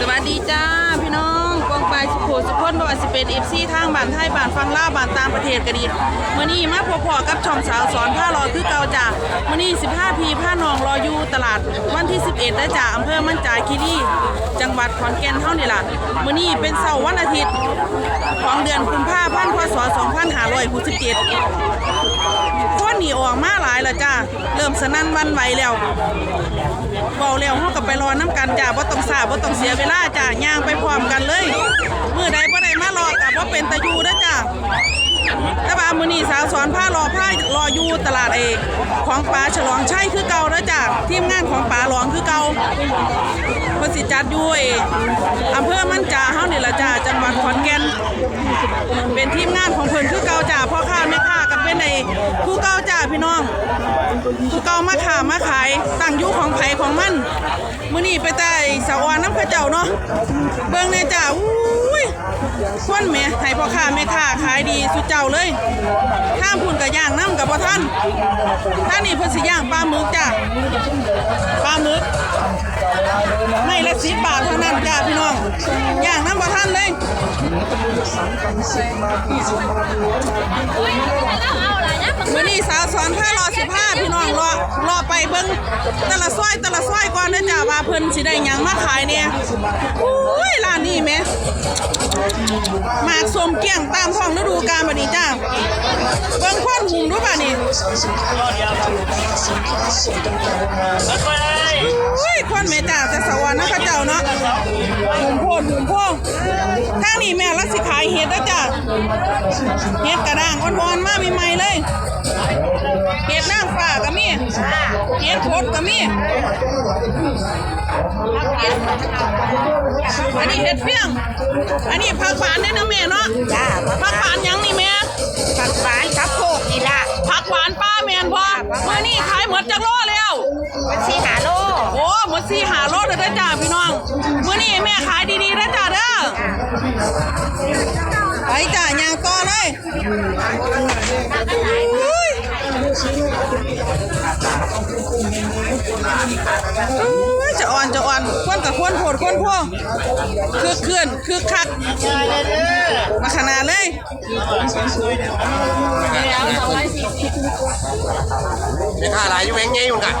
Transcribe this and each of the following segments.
สวัสดีจ้าพี่น้องกองปลายสุโขสุพนบวสิเป็นเอฟซีทางบ้านไทยบ้านฟังล่าบ้านตางประเทศก็ดีมื้อนี้มาพบพอกับช่องสาวสอนผ้ารอคือเก่าจ้ามื้อนี้15พีผ้านองรออยู่ตลาดวันที่ 11นะจ้าอำเภอมั่นใจคีรีจังหวัดขอนแก่นเท่านี่ล่ะมื้อนี้เป็นเสาร์วันอาทิตย์ของเดือนกุมภาพันธ์พศ2567คน หนีออกมาหลายแล้วจ้าเริ่มสนั่นวันไหวแล้วเบาแล้วเขากับไปรอน้ำกันจ้าบ่ต้องสาบ่ต้องเสียเวลาจ้าย่างไปพร้อมกันเลยมือใดบ่ได้มารอกับว่าเป็นตะยูเด้จ้าแต่ว่ามือนีสาวสอนผ้ารอผ้า รออยู่ตลาดเอกของปลาฉลองใชัยคือเก่าเด้อจ้าทีมงานของปลาหลวงคือเก่าพิ่นสิจัดยู่เอำเภอมั่นจ่าเฮานี่ละจ้าจังหวัดขอนแก่นเป็นทีมงานของเพิ่นคือเก่าจ้าพ่อค้าแม่ค้าก็เป็นไอ้ผู้เก่าจ้าพี่น้องผู้เก่ามาขามาขายตั้งยู่ของไผของมัน มื้อนี้ไปใต่สาวอนน้ำข้าเจ้าเนาะเบิ่งแน่จ้าอุ้ยควนแม่ให้พ่อค้าแม่ค้าขายดีสุดเจ้าเลยห้ามพูนกับย่างน้ำกับบ่ท่านท่านนี่เพิ่นสิย่างปลาหมึกจ้าปลาหมึกไม่ละสิบบาทเท่านั้นจ้าพี่น้อง มื่อนี้สาวสอนผ้ารอสิบห้าพี่น้องรอรอไปเบิ่งต่ละซอยต่ละซอยก่อนเด้อจ้าว่าเพิ่นสิได้หยังมาขายเนี่ยอุ้ยร้านนี้แม่หมากสมเกี้ยงตามท้องฤดูกาลบัดนี้จ้าเบิ่งควันหุงดูป่ะนี่ อุ้ยควันแม่จ้าแต่สวรรค์นะข้าเจ้าเนาะหุงโพดหุงโพงทางนี้แม่รักสิขายเห็ดเด้อจ้าเห็ดกระด้างอ่อนๆมาใหม่ๆเลยเห็ดนางฟ้าก็มีเห็ดโคดก็มีอันนี้เห็ดเฟี้ยง อันนี้ผักหวานเนี่ยนะแม่เนาะจ้าผักหวานหยังนี่แม่ผักหวานกับโคก นี่ล่ะผักหวานป้าแมนพอเมื่อนี่ขายหมดจากโลแล้วมันสีหาโลโอ้หมดสี่หาโลเลยเด้อจ้าพี่น้องเมื่อนี่แม่ขายดีๆนะจ้าเด้อไปจ้ายางต่อเลยอุ้ยอุ้ยจะอ่อนจะอ่อนควนกับควนโผดควนพวงคือเคลื่อนคือคักมาข นาดเลยไม่ค่าหลายอยู่แหงไงมึงกะ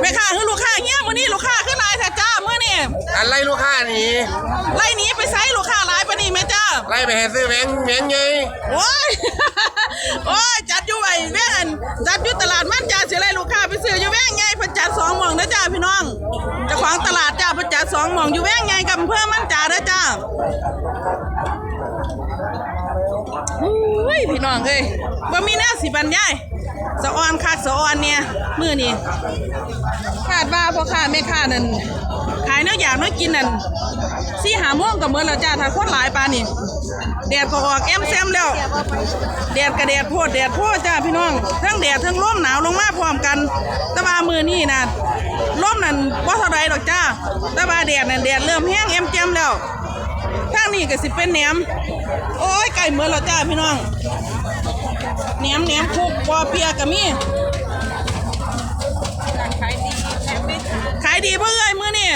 แม่ค้าคือลูกค้าเงี้ยมื้อนี้ลูกค้าขึ้นหลายแท้จ้ามื้อนี้อันไล่ลูกค้าหนีไล่หนีไปไสลูกค้าหลายปานนี้แม่จ้าไล่ไปให้ซื้อแหงแหงไงโอ้ยโอ้ยจัดอยู่ไอ้แม่นจัดอยู่ตลาดมันจ้าสิไล่ลูกค้าไปซื้ออยู่แว่งไงเพิ่นจัดสองหม่องนะจ้าพี่น้องเจ้าของตลาดจ้าเพิ่นจัดสองหม่องอยู่แว่งไงกับอำเพื่อมันจ้าเด้อจ้า อุ้ยพี่น้องเอ้ยบ่มีแนวสิบรรยายสะออนคักสะออนเนี่ยมื้อนี้คาดว่าพ่อค้าแม่ค้านั่นขายแนวออย่ากน้อยกินนั่นสี่หาโมงก็เหมือนแล้วจ้าถ้าคนหลายปานนี่แดดก็ออกแอมแซมแล้วแดดก็แดดโพดแดดโพดจ้าพี่น้องทั้งแดดทั้งลมหนาวลงมาพร้อมกันต่ว่ามือนี้น่ะลมนั่นบ่เท่าใดดอกจ้าต่ว่าแดดนั่นแดดเริ่มแห้งแอมแจมแล้ว ทางนี้ก็สิเป็นแหนม โอ้ยไก่เหมือนแล้วจ้าพี่น้องแหนมแหนมคุกปอเปียกก็มีขายดีเพื่อเอ้ยมื้อนี่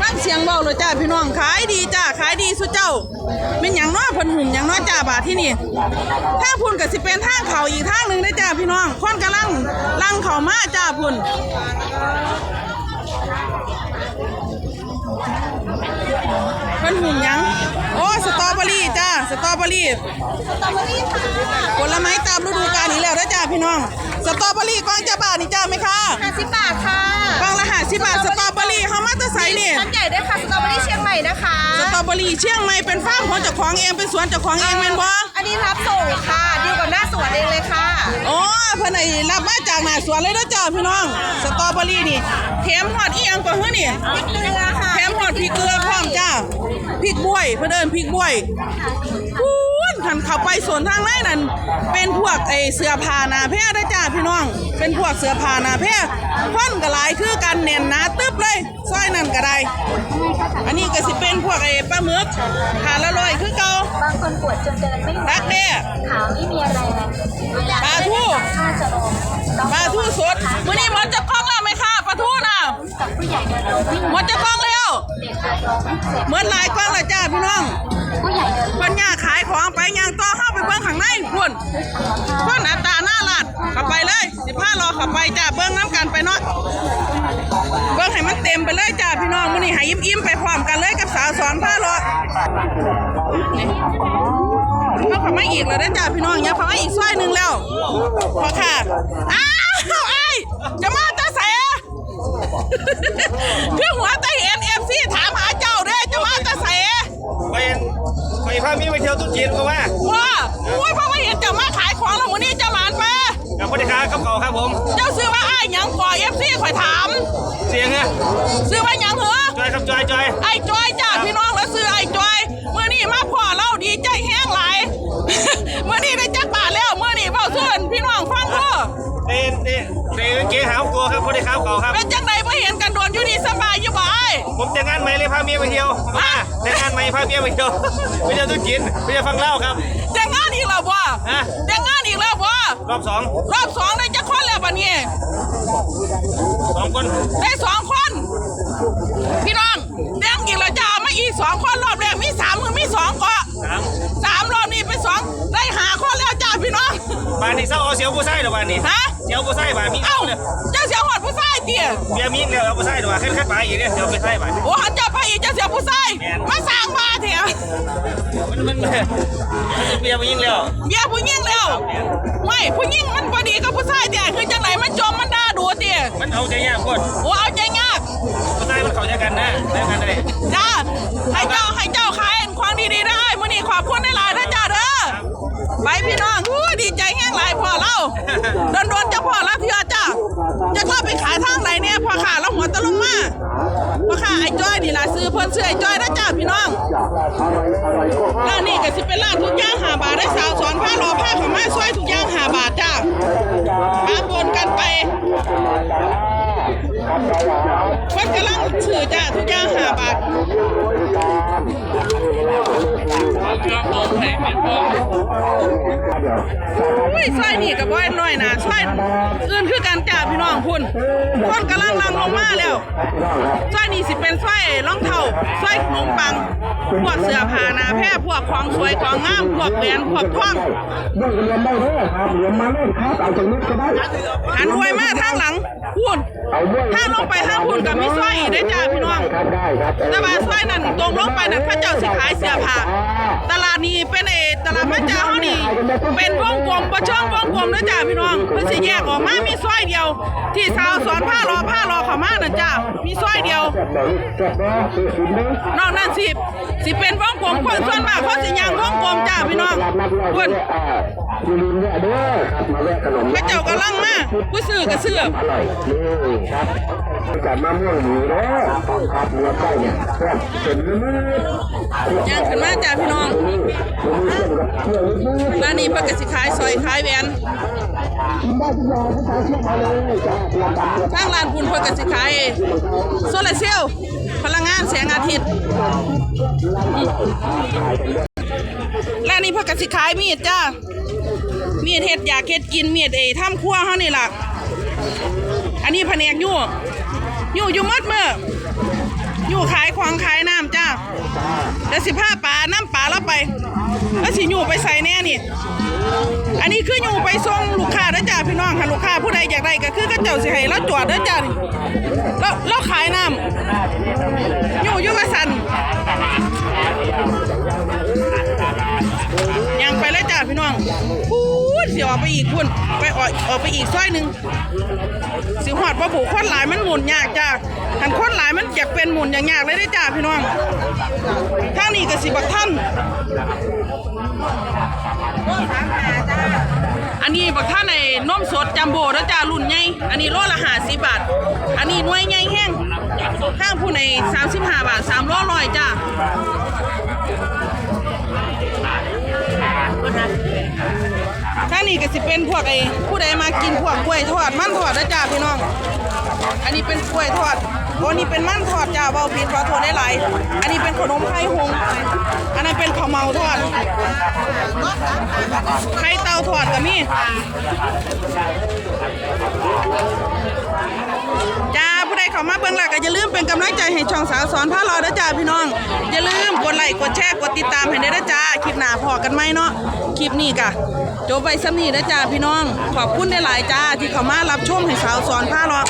ฟังเสียงเบาเลยจ้าพี่น้องขายดีจ้าขายดีสุดเจ้าเป็นอย่างน้อยเพิ่นหุ่มอย่างน้อยจ้าบาทที่นี่ถ้าพุ่นก็สิเป็นทางเขาอีกทางหนึ่งได้อจ้าพี่น้องคนกำลังลังเขามาจ้าพุ่น พิ่นหุ่มหยัง โอ้สตรอเบอรี่จ้าสตรอเบอรี่สตรอเบอรี่ค่ะผลไม้ตามฤดูกาลนี้แล้วนะจ้าพี่น้องสตรอเบอรี่กองจะบาทนี่จ้าไหมคะห้าสิบบาทค่ะกองละห้าสิบบาทสตรอเบอรี่เฮามาแตะไสนี่ชั้นใหญ่ด้วยค่ะสตรอเบอรี่เชียงใหม่นะคะสตรอเบอรี่เชียงใหม่เป็นฟาร์มของเจ้าของเองเป็นสวนเจ้าของเองแม่นบ่อันนี้รับส่งค่ะดีลกับหน้าสวนเองเลยค่ะโอ้เพิ่นไอ้รับมาจากหน้าสวนเลยนะจ้าพี่น้อง สตรอเบอรี่นี่แถมฮอดอีหยังก็ฮื้อนี่พริกเกลือค่ะแถม หอดพริกเกลือพร้อมจ้าพริกบ้วยเพื่อเดินพริกบ้วยพูนทันเข้าไปสวนทางไหนนั่นเป็นพวกไอเสื้อผ้าหนาแพร่ได้อจ้าพี่น้อง เป็นพวกเสื้อผ้าหนาแพร่คนก็หลายคือกันแน่นหนาตึ๊บเลยซอยนั่นก็ได้อันนี้ก็สิเป็นพวกไอ้ปลาหมึกขาละลอยคือเก่าบางคนปวดจนเดินไม่ไหวดักแด้ขาวไม่มีอะไรเลยปลาทูถ้าจะลงต้องปลาทูสดมื้อนี้มันจะคล้องแล้ว เหมือนลายกล้องลยจ้าพี่น้องปัญญาขายของไปย่างต่อเข้าไปเบื้องข้างในคนคนอัตราหน้าลาดขับไปเลยสิบห้ารอขับไปจ้าเบื้องน้ำกันไปเนาะเบื้องให้มันเต็มไปเลยจ้าพี่น้องมื่อนี้หายยิ้มๆไปพร้อมกันเลยกับสาวสอนผ้ารอเขาขับไม่อีกแลยนะจ้าพี่น้องเนี่ยขับไม่อีกซ้อยหนึ่งแล้วพอค่ะอ้าวไอ้จะมาตาใส่เพื่อหัวตจ พามีไปเที่ยวตุ๊จีนก็ว่าว่าอุ้ยเพราะว่าเห็นเจ้ามาขายของแล้วมื้อนี้เจ้าหลานมากับพนักงานกับเขาครับผม เจ้าซื้อว่าอ้ายหยังก่อเอฟซีข่อยถาม เสียงอะซื้อว่าหยังเหรอจอยครับจอยจอยไอ้จอยจ้าพี่น้องแล้วซื้อไอ้จอยเมื่อนี้มาพ่อเล่าดีใจแห้งหลายเมื่อนี้ได้จักบาทแล้วเมื่อนี้เบ้าส่วนพี่น้องฟังเถอะเต้นเต้นเต้นเก๋หาวตัวครับพนักงานเขาครับ เป็นจังไดบ่เห็นกันโดนอยู่นี่สบายอยู่บ่ไอ้าย ผมแต่งงานใหม่เลยพาเมียไปเที่ยวมาแต่งงานใหม่พาเมียไปเที่ยวไปเที่ยวตุ๊จีนไปเที่ยวฟังเล่าครับแต่งงานอีกแล้วบ่ฮะแต่งงานอีกแล้วบ่รอบสองรอบสองได้จักคนแล้วบัดนี้สองคนได้สองคน พี่น้องเด้งอีกแล้วจะเอามาอีกสองคนรอบแรกมีสามมือมีสองก็สามสามรอบนี้เป็นสองได้หาคนแล้วจ้าพี่น้องบ้านนี้เศร้าเอาเสียวผู้ชายหรอบ้านนี้ฮะ เสียวผู้ชายบ้านมีเอ้าเอาเลยเจ้าเสียหอดผู้ชายเตี๋ยเบียร์มีแล้วเอาผู้ชายหรอว่าขึ้นขึ้นไปอีกเนี่ยเสียวผู้ชายบ้านโอ้หันเจ้าไปอีกเจ้าเสียผู้ชายแม่นมาสร้างมาเถอะมันมันมันเบียร์มายิงแล้วเมียผู้หญิงแล้วไม่ผู้หญิงมันพอดีกับผู้ชายเตี๋ยคือจังไหนมันจมมันด่าดูเตี๋ยมันเอาใจยากคนโอ้เอาใจยากผู้ชายมันเข้าใจกันนะได้กันได้จ้าให้เจ้าให้เจ้าขายความดีๆได้มื่อนี้ขอบคุณได้หลายๆนะจ้าเด้อไปพี่น้อง ดนโดนๆเจ้าพ่อแล้วพี่อาจ้าจะเข้าไปขายทางไหนเนี่ยพ่อขาแล้วหัวตะลุงมาพ่อขาไอ้จ้อยนี่ล่ะซื้อเพิ่นซื้อไอ้จ้อยนะจ้าพี่น้องร้านนี้ก็สิเป็นร้านทุกอย่างหาบาทได้สาวสอนผ้ารอผ้าของแม่ซอยทุกอย่างหาบาทจ้ามาปนกันไปเพิ่นกำลังซื้อจ้าทุกอย่างหาบาท อ้ยซอยนี่กับบ่อยน้อยนะซอยอื่นคือกันจ้าพี่น้องพุ่นคนกำลังลังลงมาแล้วซอยนี่สิเป็นซอยรองเท้าซอยขนมปัง พวกเสื้อผ้านาแพร่พวกของสวยของงามพวกแหวนพวกทองได้เรียนได้เด้อครับเรียนมาเล่นครับเอาจากนี้ก็ได้หันอวยมาทางหลังพุ่นถ้าลงไปทางพุ่นกับมีซอยอีกได้จ้าพี่น้องได้แต่ว่าซอยนั่นตรงลงไปนั่นพระเจ้าสิขายเสื้อผ้าตลาดนี้เป็นเอตลาดพระเจ้าเฮานี่เป็นวงกลมประช่องวงกลมนะจ้าพี่น้องเพิ่นสิแยกออกมามีซอยเดียว ที่สาวสอนผ้ารอผ้ารอเข้ามานั่นจ้ามีซอยเดียวน้อกนั้นสิสิเป็นวงกลมคนส่วนมากเขาสิย่างวงกลมจ้าพี่น้องรับนับร้อยเพิ่นอ่าอยู่ริมเนี่ยเด้อครับมาแวะขนมพระเจ้ากำลังมาผู้ซื้อก็ซื้ออร่อยนี่ครับจัดมะม่วงหมูเด้อครับเนื้อไก่เนี่ยแซ่บเป็นมือ ย่างขึ้นมาจ้าพี่น้องน้านนี้เพิ่นก็สิขายซอยขายแหวนกินได้ทุกอย่างผู้ชายเชื่อมาเลยจ้าเตรียมตัดเตรียมทางร้านพุ่นเพิ่นก็สิขายโซลาร์เซลล์พลังงานแสงอาทิตย์ร้านนี้เพิ่นก็สิขายมีดจ้ามีดเฮ็ดอยากเฮ็ดกินมีดไอ้ทำครัวเฮานี่ล่ะอันนี้แผนกยู่ยู่อยู่หมดมือ อยู่ขายของขายน้ำจ้าเดี๋ยวสิพาปลาน้ำปลาแล้วไป แล้วสิอยู่ไปใส่แน่นี่ อันนี้คืออยู่ไปส่งลูกค้าเด้อจ้าพี่น้องค่ะลูกค้าผู้ใดอยากได้ก็คือก็เจ้าสิให้เราจอดเด้อจ้านี่เราเราขายน้ำอยู่อยู่ว่าสันยังไปเลยจ้าพี่น้อง พูดสิออกไปอีกพุ่นไปออกออกไปอีกซอยหนึ่งสิหอดบ่บุคนหลายมันหมุนยากจ้าหันคนหลายมันอยากเป็นหมุนอย่างยากเลยเด้จ้าพี่น้องทางนี้ก็สิบักท่านอันนี้บักท่านในนมสดจัมโบ้แล้วจ้ารุ่นใหญ่อันนี้โลละห้าสิบบาท อันนี้น่วยใหญ่แห้งข้างผู้ในสามสิบห้าบาทสามร้อยจ้า สิเป็นพวกไอ้ผู้ใดมากินพวกกล้วยทอดมันทอดนะจ้าพี่น้อง อันนี้เป็นกล้วยทอดโอ้นี่เป็นมันทอดจ้าเบาผิดขอโทษได้หลายอันนี้เป็นขนมไข่หงอันนั้นเป็นข้าวเมาทอดไข่เตาทอดกับมี มาเบิ่งหลักก็อย่าลืมเป็นกำลังใจให้ช่องสาวสอนผ้ารอเด้จ้าพี่น้อง อย่าลืมกดไลค์กดแชร์กดติดตามให้ได้ด้จ้าคลิปหน้าพอกันไหมเนาะคลิปนี้กะจบไปซ้ำนีด้จ้าพี่น้อง ขอบคุณได้หลายจ้าที่เข้ามารับชมให้สาวสอนผ้ารอ